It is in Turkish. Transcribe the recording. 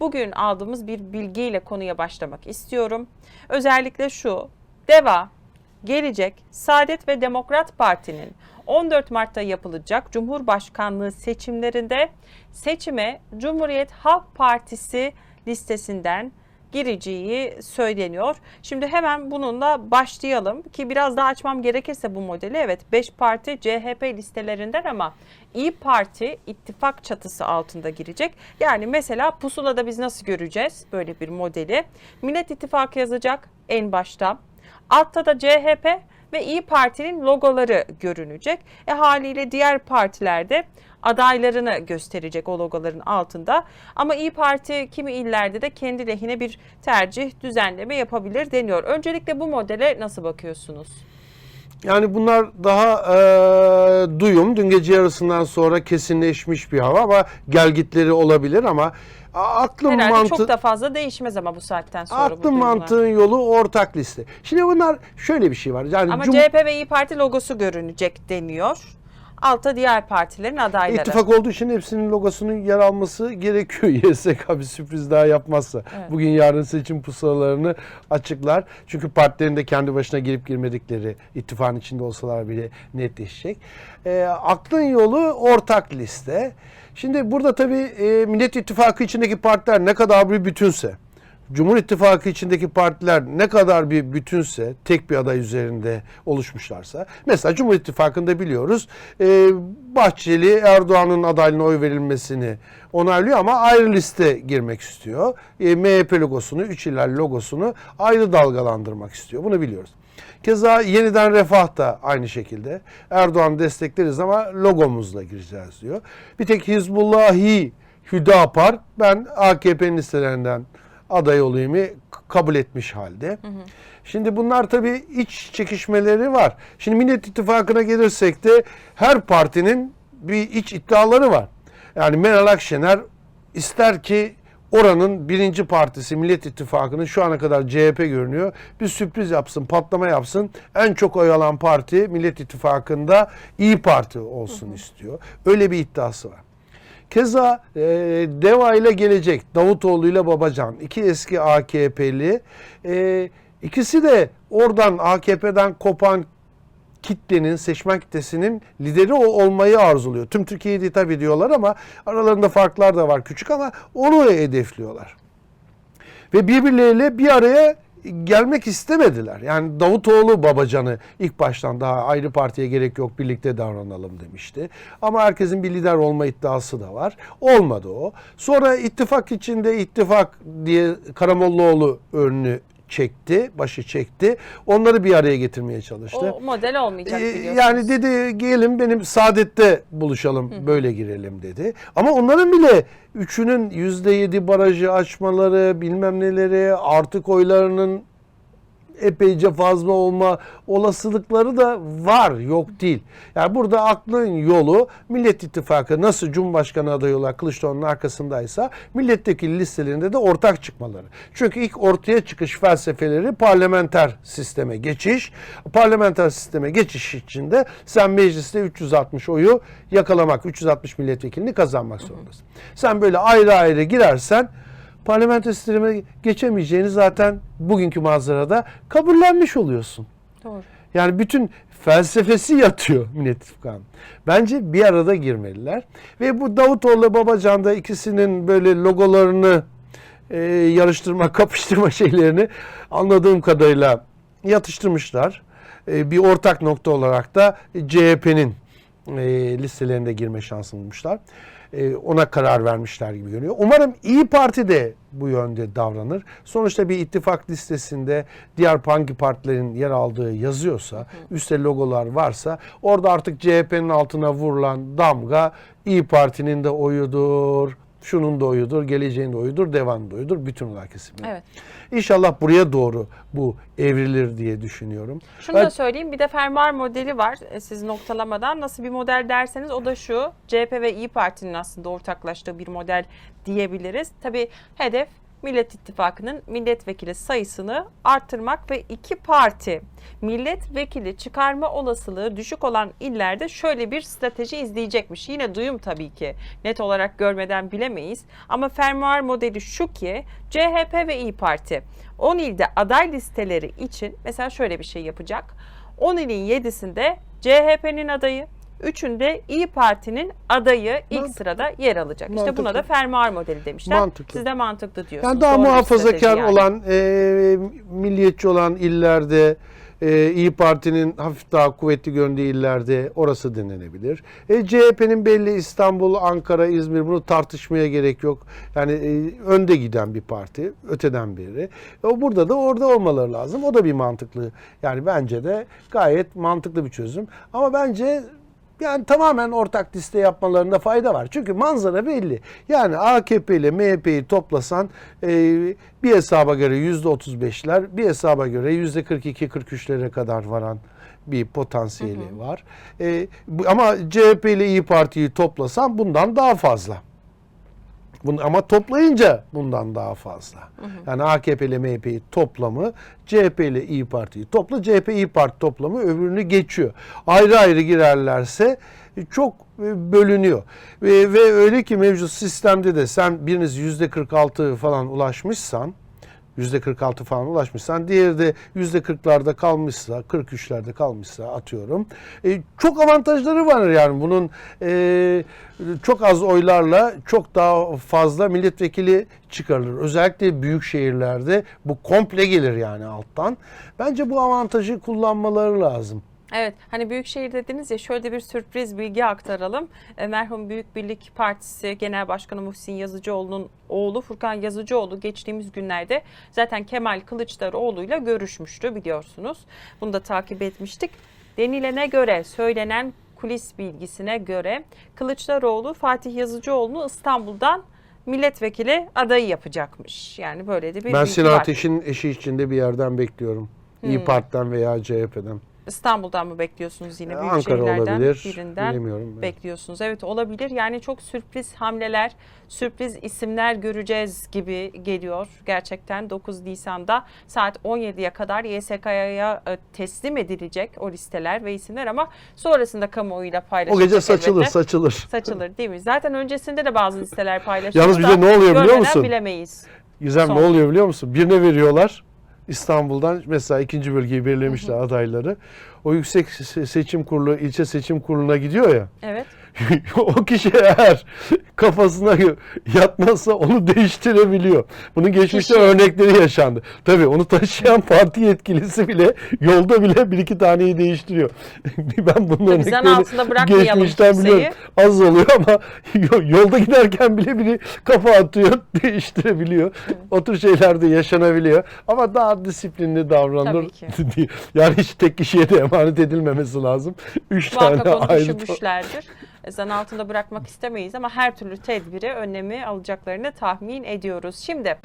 bugün aldığımız bir bilgiyle konuya başlamak istiyorum. Özellikle şu, DEVA, Gelecek, Saadet ve Demokrat Parti'nin 14 Mart'ta yapılacak Cumhurbaşkanlığı seçimlerinde seçime Cumhuriyet Halk Partisi listesinden gireceği söyleniyor. Şimdi hemen bununla başlayalım ki biraz daha açmam gerekirse bu modeli. Evet 5 parti CHP listelerinden ama İyi Parti ittifak çatısı altında girecek. Yani mesela pusulada biz nasıl göreceğiz böyle bir modeli? Millet İttifakı yazacak en başta. Altta da CHP ve İyi Parti'nin logoları görünecek. E haliyle diğer partilerde adaylarını gösterecek o logoların altında. Ama İyi Parti kimi illerde de kendi lehine bir tercih düzenleme yapabilir deniyor. Öncelikle bu modele nasıl bakıyorsunuz? Yani bunlar daha e, duyum. Dün gece yarısından sonra kesinleşmiş bir hava ama gelgitleri olabilir ama aklım Herhalde mantı çok da fazla değişmez ama bu saatten sonra aklım mantığın yolu ortak liste. Şimdi bunlar şöyle bir şey var. Yani Ama Cum- CHP ve İyi Parti logosu görünecek deniyor. Altta diğer partilerin adayları. İttifak olduğu için hepsinin logosunun yer alması gerekiyor. YSK bir sürpriz daha yapmazsa. Evet. Bugün yarın seçim pusulalarını açıklar. Çünkü partilerin de kendi başına girip girmedikleri ittifakın içinde olsalar bile netleşecek. E, aklın yolu ortak liste. Şimdi burada tabii e, Millet İttifakı içindeki partiler ne kadar bir bütünse, Cumhur İttifakı içindeki partiler ne kadar bir bütünse, tek bir aday üzerinde oluşmuşlarsa, mesela Cumhur İttifakı'nda biliyoruz e, Bahçeli Erdoğan'ın adaylığına oy verilmesini onaylıyor ama ayrı liste girmek istiyor. E, MHP logosunu, üç iller logosunu ayrı dalgalandırmak istiyor. Bunu biliyoruz. Keza yeniden refah da aynı şekilde. Erdoğan destekleriz ama logomuzla gireceğiz diyor. Bir tek Hizbullahi Hüdapar ben AKP'nin listelerinden aday olayım k- kabul etmiş halde. Şimdi bunlar tabii iç çekişmeleri var. Şimdi Millet İttifakı'na gelirsek de her partinin bir iç iddiaları var. Yani Meral Akşener ister ki oranın birinci partisi Millet İttifakı'nın şu ana kadar CHP görünüyor. Bir sürpriz yapsın, patlama yapsın. En çok oy alan parti Millet İttifakı'nda İyi Parti olsun istiyor. Öyle bir iddiası var. Keza e, DEVA ile gelecek Davutoğlu ile Babacan iki eski AKP'li e, ikisi de oradan AKP'den kopan kitlenin, seçmen kitlesinin lideri o olmayı arzuluyor. Tüm Türkiye'yi de tabii diyorlar ama aralarında farklar da var küçük ama onu hedefliyorlar. Ve birbirleriyle bir araya gelmek istemediler. Yani Davutoğlu Babacan'ı ilk baştan daha ayrı partiye gerek yok birlikte davranalım demişti. Ama herkesin bir lider olma iddiası da var. Olmadı o. Sonra ittifak içinde ittifak diye Karamollaoğlu önünü çekti, başı çekti. Onları bir araya getirmeye çalıştı. O model olmayacak Ee, biliyorsunuz. Yani dedi gelin benim saadette buluşalım böyle girelim dedi. Ama onların bile üçünün yüzde yedi barajı açmaları bilmem neleri artık oylarının epeyce fazla olma olasılıkları da var yok değil. Yani burada aklın yolu Millet İttifakı nasıl Cumhurbaşkanı adayı olarak Kılıçdaroğlu'nun arkasındaysa milletvekili listelerinde de ortak çıkmaları. Çünkü ilk ortaya çıkış felsefeleri parlamenter sisteme geçiş. Parlamenter sisteme geçiş için de sen mecliste 360 oyu yakalamak, 360 milletvekilini kazanmak zorundasın. Sen böyle ayrı ayrı girersen parlamenter sisteme geçemeyeceğini zaten bugünkü manzarada kabullenmiş oluyorsun. Doğru. Yani bütün felsefesi yatıyor Millet İttifakı'nın. Bence bir arada girmeliler. Ve bu Davutoğlu Babacan da ikisinin böyle logolarını e, yarıştırma, kapıştırma şeylerini anladığım kadarıyla yatıştırmışlar. E, bir ortak nokta olarak da CHP'nin e, listelerine girme şansını bulmuşlar. E, ona karar vermişler gibi görünüyor. Umarım İyi Parti de bu yönde davranır. Sonuçta bir ittifak listesinde diğer hangi partilerin yer aldığı yazıyorsa, üstte logolar varsa orada artık CHP'nin altına vurulan damga İyi Parti'nin de oyudur, şunun da oyudur, geleceğin de oyudur, devanın da oyudur, bütün olarak kesimi. Evet. İnşallah buraya doğru bu evrilir diye düşünüyorum. Şunu da Evet. söyleyeyim bir de fermuar modeli var e, siz noktalamadan. Nasıl bir model derseniz o da şu CHP ve İyi Parti'nin aslında ortaklaştığı bir model diyebiliriz. Tabii hedef Millet İttifakı'nın milletvekili sayısını arttırmak ve iki parti milletvekili çıkarma olasılığı düşük olan illerde şöyle bir strateji izleyecekmiş. Yine duyum tabii ki net olarak görmeden bilemeyiz ama fermuar modeli şu ki CHP ve İyi Parti 10 ilde aday listeleri için mesela şöyle bir şey yapacak. 10 ilin 7'sinde CHP'nin adayı, Üçünde İyi Parti'nin adayı ilk Mantıklı. sırada yer alacak. İşte buna da Mantıklı. fermuar modeli demişler. Mantıklı. Siz de mantıklı diyorsunuz. Yani daha Doğru muhafazakar yani. olan, e, milliyetçi olan illerde, e, İyi Parti'nin hafif daha kuvvetli göründüğü illerde orası denenebilir. E, CHP'nin belli İstanbul, Ankara, İzmir bunu tartışmaya gerek yok. Yani e, önde giden bir parti, öteden beri. E, o burada da orada olmaları lazım. O da bir mantıklı. Yani bence de gayet mantıklı bir çözüm. Ama bence yani tamamen ortak liste yapmalarında fayda var. Çünkü manzara belli. Yani AKP ile MHP'yi toplasan e, bir hesaba göre %35'ler, bir hesaba göre %42-43'lere kadar varan bir potansiyeli var. E, ama CHP ile İyi Parti'yi toplasan bundan daha fazla. Ama toplayınca bundan daha fazla. Yani AKP ile MHP'yi toplamı, CHP ile İyi Parti'yi topla, CHP İyi Parti toplamı öbürünü geçiyor. Ayrı ayrı girerlerse çok e, bölünüyor. Ve, ve öyle ki mevcut sistemde de sen biriniz yüzde 46 falan ulaşmışsan, 46 falan ulaşmışsan, diğeri de yüzde 40'larda kalmışsa, 43'lerde kalmışsa atıyorum. E, çok avantajları var yani bunun e, çok az oylarla çok daha fazla milletvekili çıkarılır. Özellikle büyük şehirlerde bu komple gelir yani alttan. Bence bu avantajı kullanmaları lazım. Evet hani Büyükşehir dediniz ya şöyle bir sürpriz bilgi aktaralım. E, merhum Büyük Birlik Partisi Genel Başkanı Muhsin Yazıcıoğlu'nun oğlu Furkan Yazıcıoğlu geçtiğimiz günlerde zaten Kemal Kılıçdaroğlu'yla görüşmüştü biliyorsunuz. Bunu da takip etmiştik. Denilene göre söylenen kulis bilgisine göre Kılıçdaroğlu Fatih Yazıcıoğlu'nu İstanbul'dan milletvekili adayı yapacakmış. Yani böyle de bir var. Ateş'in eşi içinde bir yerden bekliyorum. İyi Parti'den veya CHP'den. İstanbul'dan mı bekliyorsunuz yine? Ee, Büyük Ankara şehirlerden olabilir, birinden bilemiyorum ben. bekliyorsunuz. Evet olabilir. Yani çok sürpriz hamleler, sürpriz isimler göreceğiz gibi geliyor. Gerçekten 9 Nisan'da saat 17'ye kadar YSK'ya e, teslim edilecek o listeler ve isimler ama sonrasında kamuoyuyla O paylaşılacak. gece saçılır, elbette. saçılır. Saçılır değil mi? Zaten öncesinde de bazı listeler paylaşıldı. Yalnız de ne oluyor biliyor musun? bilemeyiz. Gizem Son. ne oluyor biliyor musun? Birine veriyorlar İstanbul'dan mesela ikinci bölgeyi belirlemişler adayları. O yüksek Se- seçim kurulu, ilçe seçim kuruluna gidiyor ya. Evet. o kişi eğer kafasına yatmazsa onu değiştirebiliyor. Bunun geçmişte Kişi. örnekleri yaşandı. Tabii onu taşıyan parti yetkilisi bile yolda bile bir iki taneyi değiştiriyor. ben bunun örneklerini geçmişten biliyorum. Az oluyor ama yo- yolda giderken bile biri kafa atıyor, değiştirebiliyor. O tür şeyler de yaşanabiliyor. Ama daha disiplinli davranılır. Yani hiç tek kişiye de emanet edilmemesi lazım. Üç tane Muhakkak onu ayrı düşünmüşlerdir. Zan altında bırakmak istemeyiz ama her türlü tedbiri, önlemi alacaklarını tahmin ediyoruz. Şimdi